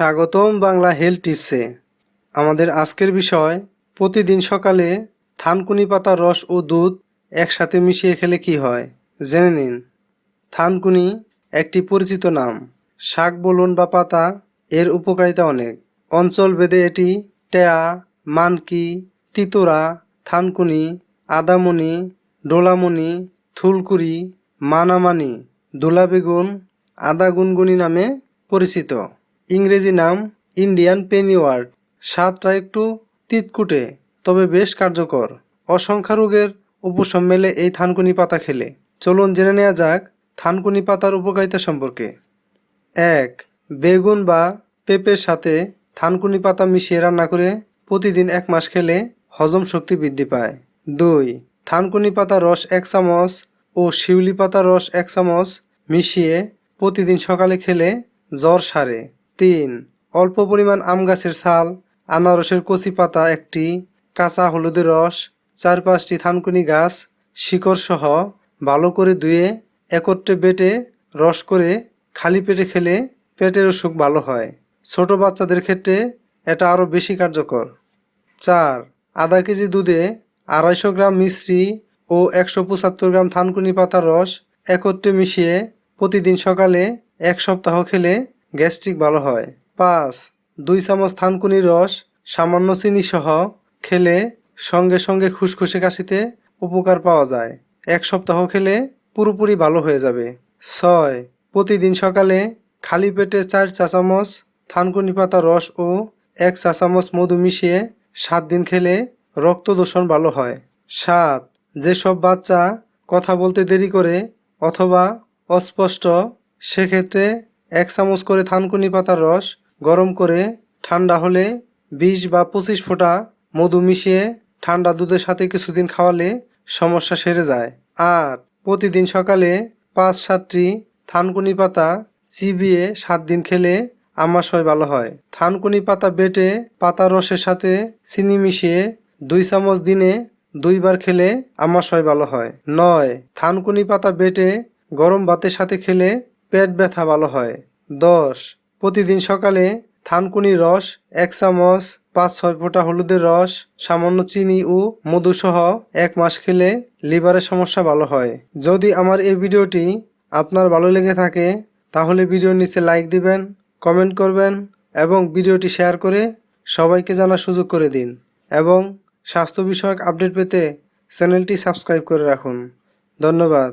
স্বাগতম বাংলা হেলথ টিপসে। আমাদের আজকের বিষয়, প্রতিদিন সকালে থানকুনি পাতার রস ও দুধ একসাথে মিশিয়ে খেলে কি হয়? জেনে নিন। থানকুনি একটি পরিচিত নাম। শাক বলুন বা পাতা, এর উপকারিতা অনেক। অঞ্চল ভেদে এটি টেয়া, মানকি, তিতোরা, থানকুনি, আদামনি, ডোলামনি, থুলকুড়ি, মানামানি, দোলাবেগুন, আদা গুনগুনি নামে পরিচিত। ইংরেজি নাম ইন্ডিয়ান পেনিওয়ার্ড। স্বাদটা একটু তিতকুটে, তবে বেশ কার্যকর। অসংখ্য রোগের উপশম মেলে এই থানকুনি পাতা খেলে। চলুন জেনে নেওয়া যাক থানকুনি পাতার উপকারিতা সম্পর্কে। এক, বেগুন বা পেঁপের সাথে থানকুনি পাতা মিশিয়ে রান্না করে প্রতিদিন এক মাস খেলে হজম শক্তি বৃদ্ধি পায়। দুই, থানকুনি পাতা রস এক চামচ ও শিউলি পাতা রস এক চামচ মিশিয়ে প্রতিদিন সকালে খেলে জ্বর সারে। তিন। অল্প পরিমাণ আম গাছের ছাল, আনারসের কচি পাতা একটি, কাঁচা হলুদের রস, চার পাঁচটি থানকুনি গাছ, শিকড় সহ ভালো করে ধুয়ে, একত্রে বেটে, রস করে খালি পেটে খেলে পেটের অসুখ ভালো হয়। ছোট বাচ্চাদের ক্ষেত্রে এটা আরও বেশি কার্যকর। চার। আধা কেজি দুধে আড়াইশো গ্রাম মিশ্রি ও একশো পঁচাত্তর গ্রাম থানকুনি পাতার রস একত্রে মিশিয়ে প্রতিদিন সকালে এক সপ্তাহ খেলে গ্যাস্ট্রিক ভালো হয়। পাঁচ, দুই চামচ থানকুনির রস, সামান্য চিনি সহ খেলে সঙ্গে সঙ্গে খুসখুসে কাশিতে উপকার পাওয়া যায়। এক সপ্তাহ খেলে পুরোপুরি ভালো হয়ে যাবে। ছয়, প্রতিদিন সকালে খালি পেটে চার চা চামচ থানকুনি পাতা রস ও এক চা চামচ মধু মিশিয়ে সাত দিন খেলে রক্ত দূষণ ভালো হয়। সাত, যেসব বাচ্চা কথা বলতে দেরি করে অথবা অস্পষ্ট, সেক্ষেত্রে এক চামচ করে থানকুনি পাতার রস, গরম করে ঠান্ডা হলে বিশ বা পঁচিশ ফোঁটা মধু মিশিয়ে ঠান্ডা দুধের সাথে কিছুদিন খাওয়ালে সমস্যা সেরে যায়। আর প্রতিদিন সকালে পাঁচ সাতটি থানকুনি পাতা চিবিয়ে সাত দিন খেলে আমাশয় ভালো হয়। থানকুনি পাতা বেটে পাতা রসের সাথে চিনি মিশিয়ে দুই চামচ দিনে দুইবার খেলে আমাশয় ভালো হয়। নয়, থানকুনি পাতা বেটে গরম ভাতের সাথে খেলে পেট ব্যথা ভালো হয়। দশ, প্রতিদিন সকালে থানকুনি রস, এক চামচ, পাঁচ, ছয় ফোঁটা হলুদের রস, সামান্য চিনি ও মধু সহ এক মাস খেলে লিভারের সমস্যা ভালো হয়। যদি আমার এই ভিডিওটি আপনার ভালো লেগে থাকে, তাহলে ভিডিওর নিচে লাইক দিবেন, কমেন্ট করবেন এবং ভিডিওটি শেয়ার করে সবাইকে জানার সুযোগ করে দিন এবং স্বাস্থ্য বিষয়ক আপডেট পেতে চ্যানেলটি সাবস্ক্রাইব করে রাখুন। ধন্যবাদ।